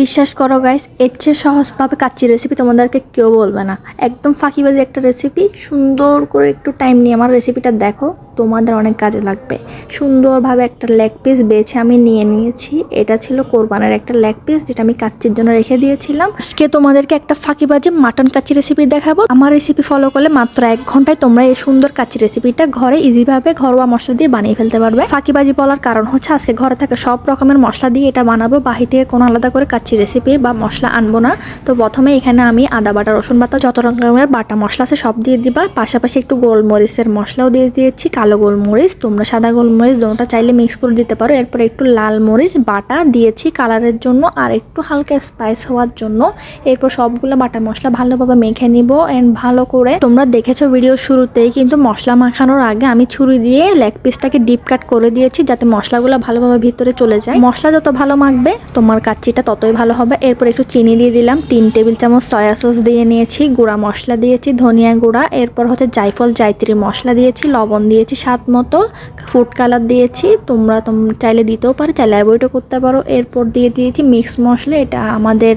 বিশ্বাস করো গাইস এর চেয়ে সহজভাবে কাচ্চি রেসিপি তোমাদেরকে কেউ বলবে না। একদম ফাঁকিবাজি একটা রেসিপি সুন্দর করে একটু টাইম নিয়ে আমার রেসিপিটা দেখো, তোমাদের অনেক কাজে লাগবে। সুন্দরভাবে একটা লেগ পিস বেছে আমি নিয়ে নিয়েছি। এটা ছিল কোরবানের একটা লেগ পিস যেটা আমি কাচ্চির জন্য রেখে দিয়েছিলাম। আজকে তোমাদেরকে একটা ফাঁকিবাজি মাটন কাচ্চি রেসিপি দেখাবো। আমার রেসিপি ফলো করলে মাত্র এক ঘন্টায় তোমরা এই সুন্দর কাচ্চি রেসিপিটা ঘরে ইজিভাবে ঘরোয়া মশলা দিয়ে বানিয়ে ফেলতে পারবে। ফাঁকিবাজি বলার কারণ হচ্ছে, আজকে ঘরে থাকা সব রকমের মশলা দিয়ে এটা বানাবো। বাহি থেকে কোনো আলাদা করে কাচ্চি রেসিপি বা মশলা আনব না। তো প্রথমে এখানে আমি আদা, বাটা, রসুন বাটা, যত রকমের বাটা মশলা আছে সব দিয়ে দিবা। পাশাপাশি একটু গোলমরিচের মশলাও দিয়ে দিয়েছি, কালো গোলমরিচ, তোমরা সাদা গোলমরিচ দুটোটা চাইলে মিক্স করে দিতে পারো। এরপর একটু লাল মরিচ, বাটা দিয়েছি কালারের জন্য, আর একটু হালকা স্পাইস হওয়ার জন্য। এরপর সবগুলো বাটা মশলা ভালোভাবে মেখে নিব অ্যান্ড ভালো করে। তোমরা দেখেছ ভিডিও শুরুতেই কিন্তু মশলা মাখানোর আগে আমি ছুরি দিয়ে লেগ পিসটাকে ডিপ কাট করে দিয়েছি, যাতে মশলাগুলো ভালোভাবে ভিতরে চলে যায়। মশলা যত ভালো মাখবে, তোমার কাচ্চিটা ততই ভালো হবে। এরপর একটু চিনি দিয়ে দিলাম। তিন টেবিল চামচ সয়া সস দিয়ে নিয়েছি। গুঁড়া মশলা দিয়েছি, ধনিয়া গুঁড়া। এরপর হচ্ছে জায়ফল জায়ত্রী মশলা দিয়েছি, লবণ দিয়েছি স্বাদ মতো। ফুড কালার দিয়েছি। তোমরা তোম, চাইলে দিতেও পারো, চাইলে অ্যাভয়েডও করতে পারো। এরপর দিয়ে দিয়েছি মিক্স মশলা। এটা আমাদের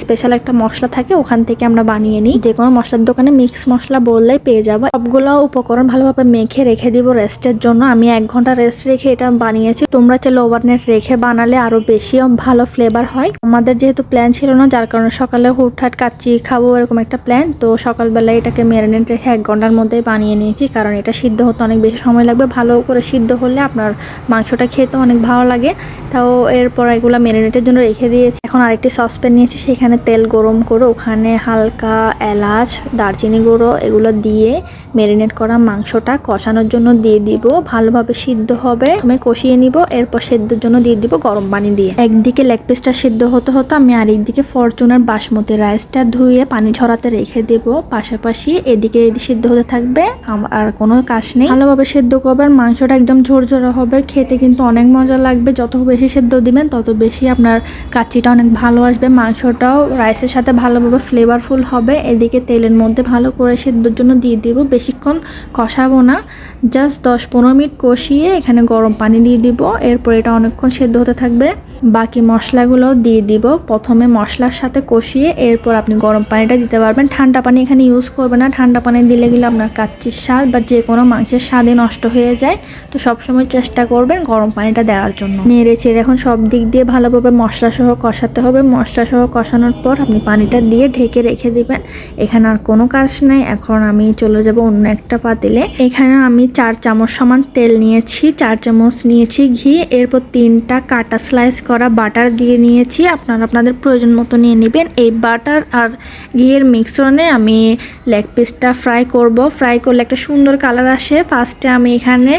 স্পেশাল একটা মশলা থাকে, ওখান থেকে আমরা বানিয়ে নিই। যে কোনো মশলার দোকানে মিক্স মশলা বললেই পেয়ে যাব। সবগুলো উপকরণ ভালোভাবে মেখে রেখে দিব রেস্টের জন্য। আমি এক ঘণ্টা রেস্ট রেখে এটা বানিয়েছি। তোমরা চাইলে ওভারনেট রেখে বানালে আরও বেশি ভালো ফ্লেভার হয়। আমাদের যেহেতু প্ল্যান ছিল না, যার কারণে সকালে হুটহাট কাচ্চি খাব এরকম একটা প্ল্যান তো সকালবেলায় এটাকে ম্যারিনেট রেখে এক ঘণ্টার মধ্যে বানিয়ে নিয়েছি, কারণ এটা সিদ্ধ হতে অনেক বেশি সময় লাগবে। ভালো করে সিদ্ধ হলে আপনার মাংসটা খেতে অনেক ভালো লাগে। তাও এরপর এগুলো ম্যারিনেটের জন্য রেখে দিয়েছি। এখন আরেকটি সসপ্যান নিয়েছি, সেখানে তেল গরম করে ওখানে হালকা এলাচ, দারচিনি গুঁড়ো এগুলো দিয়ে ম্যারিনেট করা মাংসটা কষানোর জন্য দিয়ে দিব। ভালোভাবে সিদ্ধ হবে আমি কষিয়ে নিব, এরপর সেদ্ধর জন্য দিয়ে দিব গরম পানি দিয়ে। একদিকে লেগ পিসটা সিদ্ধ হতে হতো, আমি আরেকদিকে ফরচুনার বাসমতি রাইসটা ধুয়ে পানি ঝরাতে রেখে দেব। পাশাপাশি এদিকে সিদ্ধ হতে থাকবে আর কোনো কাজ নেই। ভালোভাবে সেদ্ধ করবেন, মাংসটা একদম ঝরঝরে হবে। খেতে কিন্তু অনেক মজা লাগবে। যত বেশি সেদ্ধ দিবেন, তত বেশি আপনার কাচ্চিটা অনেক ভালো আসবে। মাংসটাও রাইসের সাথে ভালোভাবে ফ্লেভারফুল হবে। এদিকে তেলের মধ্যে ভালো করে সেদ্ধর জন্য দিয়ে দিব। বেশিক্ষণ কষাবো না। জাস্ট দশ পনেরো মিনিট কষিয়ে এখানে গরম পানি দিয়ে দিব। এরপর এটা অনেকক্ষণ সেদ্ধ হতে থাকবে। বাকি মশলাগুলো দিয়ে দিব। প্রথমে মশলার সাথে কষিয়ে এরপর আপনি গরম পানিটা দিতে পারবেন। ঠান্ডা পানি এখানে ইউজ করবেন না। ঠান্ডা পানি দিলে গেলে আপনার কাচ্চির স্বাদ বা যে কোনো মাংসের স্বাদই নষ্ট হয়ে যায়। তো সবসময় চেষ্টা করবেন গরম পানিটা দেওয়ার জন্য। নেড়ে চেড়ে এখন সব দিক দিয়ে ভালোভাবে মশলা সহ কষাতে হবে। মশলা সহ কষানোর পর আপনি পানিটা দিয়ে ঢেকে রেখে দিবেন। এখানে আর কোনো কাজ নাই। এখন আমি চলে যাব অন্য একটা পাতিলে। এখানে আমি চার চামচ সমান তেল নিয়েছি। চার চামচ নিয়েছি ঘি। এরপর তিনটা কাটা স্লাইস করা বাটার দিয়ে নিয়েছি। আপনারা আপনাদের প্রয়োজন মতো নিয়ে নেবেন। এই বাটার আর ঘিয়ের মিশ্রণে আমি লেগ পিসটা ফ্রাই করব। ফ্রাই করলে একটা সুন্দর কালার আসে। ফার্স্টে আমি এখানে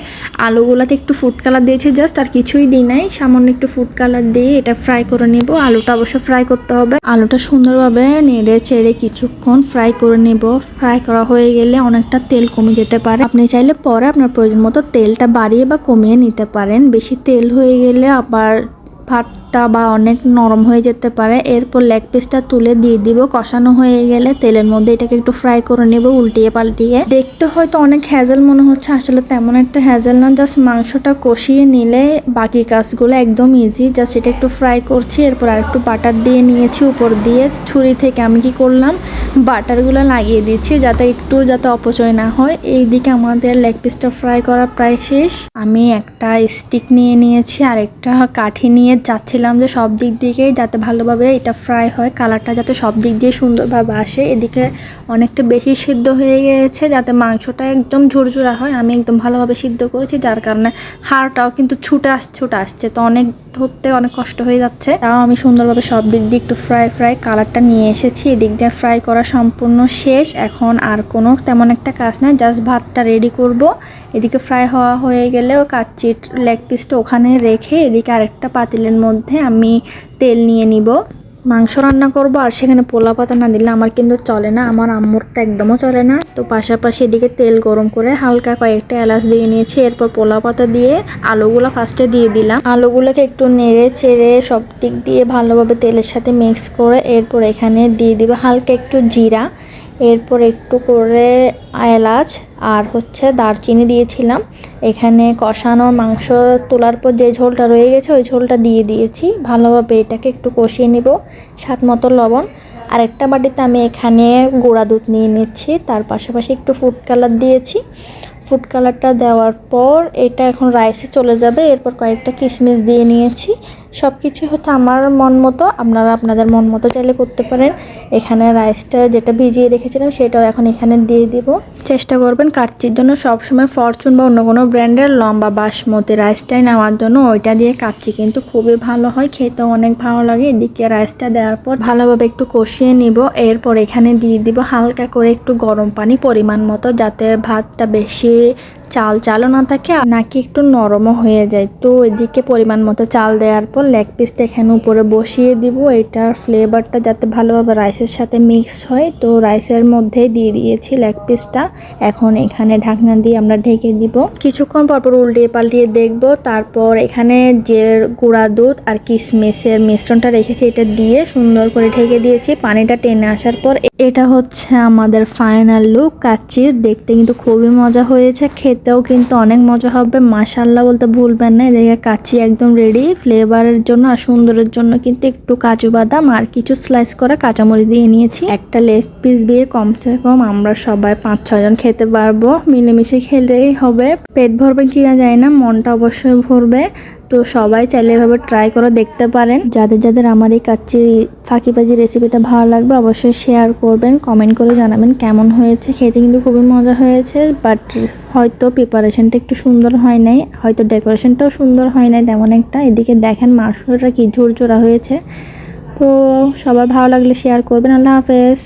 আলুগুলাতে একটু ফুড কালার দিয়েছি জাস্ট, আর কিছুই দিই নাই। সামান্য একটু ফুড কালার দিয়ে এটা ফ্রাই করে নেব। আলুটা অবশ্য ফ্রাই করতে হবে। আলুটা সুন্দরভাবে নেড়ে চেড়ে কিছুক্ষণ ফ্রাই করে নেব। ফ্রাই করা হয়ে গেলে অনেকটা তেল কমে যেতে পারে। আপনি চাইলে পরে আপনার প্রয়োজন মতো তেলটা বাড়িয়ে বা কমিয়ে নিতে পারেন। বেশি তেল হয়ে গেলে আবার part ভাতটা বা অনেক নরম হয়ে যেতে পারে, এরপর লেগ পিসটা তুলে দিয়ে দিব। কষানো হয়ে গেলে তেলের মধ্যে এটাকে একটু ফ্রাই করে নেব উল্টিয়ে পাল্টিয়ে। দেখতে হয়তো অনেক হ্যাজেল মনে হচ্ছে, আসলে তেমন একটা হ্যাজেল না জাস্ট মাংসটা কষিয়ে নিলে বাকি কাজগুলো একদম ইজি জাস্ট এটা একটু ফ্রাই করছি, এরপর আর একটু বাটার দিয়ে নিয়েছি উপর দিয়ে। ছুরি থেকে আমি কি করলাম? বাটারগুলো লাগিয়ে দিচ্ছি, যাতে একটু যাতে অপচয় না হয়। এইদিকে আমাদের লেগ পিসটা ফ্রাই করা প্রায় শেষ। আমি একটা স্টিক নিয়ে নিয়েছি আর একটা কাঠি নিয়ে যাচ্ছিলাম যে সব দিক দিকেই যাতে ভালোভাবে এটা ফ্রাই হয় কালারটা যাতে সব দিক দিয়ে সুন্দরভাবে আসে। এদিকে অনেকটা বেশি সিদ্ধ হয়ে গিয়েছে যাতে মাংসটা একদম ঝুরঝুরা হয়। আমি একদম ভালোভাবে সিদ্ধ করেছি, যার কারণে হাড়টাও কিন্তু ছুটে আস, ছুটে আসছে। তো অনেক ধরতে অনেক কষ্ট হয়ে যাচ্ছে। তাও আমি সুন্দরভাবে সব দিক দিয়ে একটু ফ্রাই ফ্রাই কালারটা নিয়ে এসেছি। এদিক দিয়ে ফ্রাই করা সম্পূর্ণ শেষ। এখন আর কোনো তেমন একটা কাজ নাই জাস্ট ভাতটা রেডি করব। এদিকে ফ্রাই হওয়া হয়ে গেলেও কাচ্চির লেগ পিসটা ওখানে রেখে এদিকে আরেকটা পাতিলের মধ্যে আমি তেল নিয়ে নিব। মাংস রান্না করব আর সেখানে পোলা পাতা না দিলে আমার কিন্তু চলে না, আমার আম্মুর তো একদমও চলে না। তো পাশাপাশি এদিকে তেল গরম করে হালকা কয়েকটা এলাচ দিয়ে নিয়েছি, এরপর পোলা পাতা দিয়ে আলুগুলো ফার্স্টে দিয়ে দিলাম। আলুগুলোকে একটু নেড়ে চেড়ে সব দিক দিয়ে ভালোভাবে তেলের সাথে মিক্স করে এরপর এখানে দিয়ে দিব হালকা একটু জিরা। এরপর একটু করে এলাচ আর হচ্ছে দারচিনি দিয়েছিলাম। এখানে কষানো মাংস তোলার পর যে ঝোলটা রয়ে গেছে, ওই ঝোলটা দিয়ে দিয়েছি। ভালোভাবে এটাকে একটু কষিয়ে নিব, স্বাদ মতো লবণ। আর একটা বাটিতে আমি এখানে গোড়া দুধ নিয়ে নিচ্ছি, তার পাশাপাশি একটু ফুড কালার দিয়েছি। ফুড কালারটা দেওয়ার পর এটা এখন রাইসে চলে যাবে, এরপর কয়েকটা কিশমিশ দিয়ে নিয়েছি। সব কিছু হচ্ছে আমার মন মতো। আপনারা আপনাদের মন মতো চাইলে করতে পারেন। এখানে রাইসটা যেটা ভিজিয়ে রেখেছিলাম, সেটাও এখন এখানে দিয়ে দিব। চেষ্টা করবেন কাচ্চির জন্য। সবসময় ফরচুন বা অন্য কোনো ব্র্যান্ডের লম্বা বাসমতি রাইসটাই নেওয়ার জন্য। ওইটা দিয়ে কাচ্চি কিন্তু খুবই ভালো হয়। খেতেও অনেক ভালো লাগে। এদিকে রাইসটা দেওয়ার পর ভালোভাবে একটু কষিয়ে নিব। এরপর এখানে দিয়ে দিব হালকা করে একটু গরম পানি পরিমাণ মতো, যাতে ভাতটা বেশি চাল চালও না থাকে নাকি একটু নরমও হয়ে যায়। তো এদিকে পরিমাণ মতো চাল দেওয়ার পর লেগ পিসটা এখানে উপরে বসিয়ে দিব। এটার ফ্লেভারটা যাতে ভালোভাবে রাইসের সাথে মিক্স হয়, তো রাইসের মধ্যেই দিয়ে দিয়েছি লেগ পিসটা। এখন এখানে ঢাকনা দিয়ে আমরা ঢেকে দিব। কিছুক্ষণ পরপর উল্টিয়ে পাল্টিয়ে দেখব। তারপর এখানে যে গুঁড়া দুধ আর কিশমিশের মিশ্রণটা রেখেছি, এটা দিয়ে সুন্দর করে ঢেকে দিয়েছি। পানিটা টেনে আসার পর এটা হচ্ছে আমাদের ফাইনাল লুক কাচ্চির দেখতে কিন্তু খুবই মজা হয়েছে খেতেও কিন্তু অনেক মজা হবে। মাসাল্লাহ বলতে ভুলবেন না। এদিকে কাচি একদম রেডি ফ্লেভারের জন্য আর সুন্দরের জন্য কিন্তু একটু কাজু বাদাম আর কিছু স্লাইস করা কাঁচামরিচ দিয়ে নিয়েছি। একটা লেগ পিস দিয়ে কমসে কম আমরা সবাই পাঁচ ছজন খেতে পারব। মিলেমিশে খেলেই হবে। পেট ভরবে কিনা যায় না, মনটা অবশ্যই ভরবে। তো সবাই চাইলে এভাবে ট্রাই করে দেখতে পারেন। যাদের যাদের আমার এই কাচ্চি ফাঁকিবাজি রেসিপিটা ভালো লাগবে, অবশ্যই শেয়ার করবেন কমেন্ট করে জানাবেন কেমন হয়েছে। খেতে কিন্তু খুবই মজা হয়েছে বাট হয়তো প্রিপারেশনটা একটু সুন্দর হয় নাই, হয়তো ডেকোরেশনটাও সুন্দর হয় নাই তেমন একটা। এদিকে দেখেন মাংসটা কি ঝোরঝোরা হয়েছে। তো সবার ভালো লাগলে শেয়ার করবেন। আল্লাহ হাফেজ।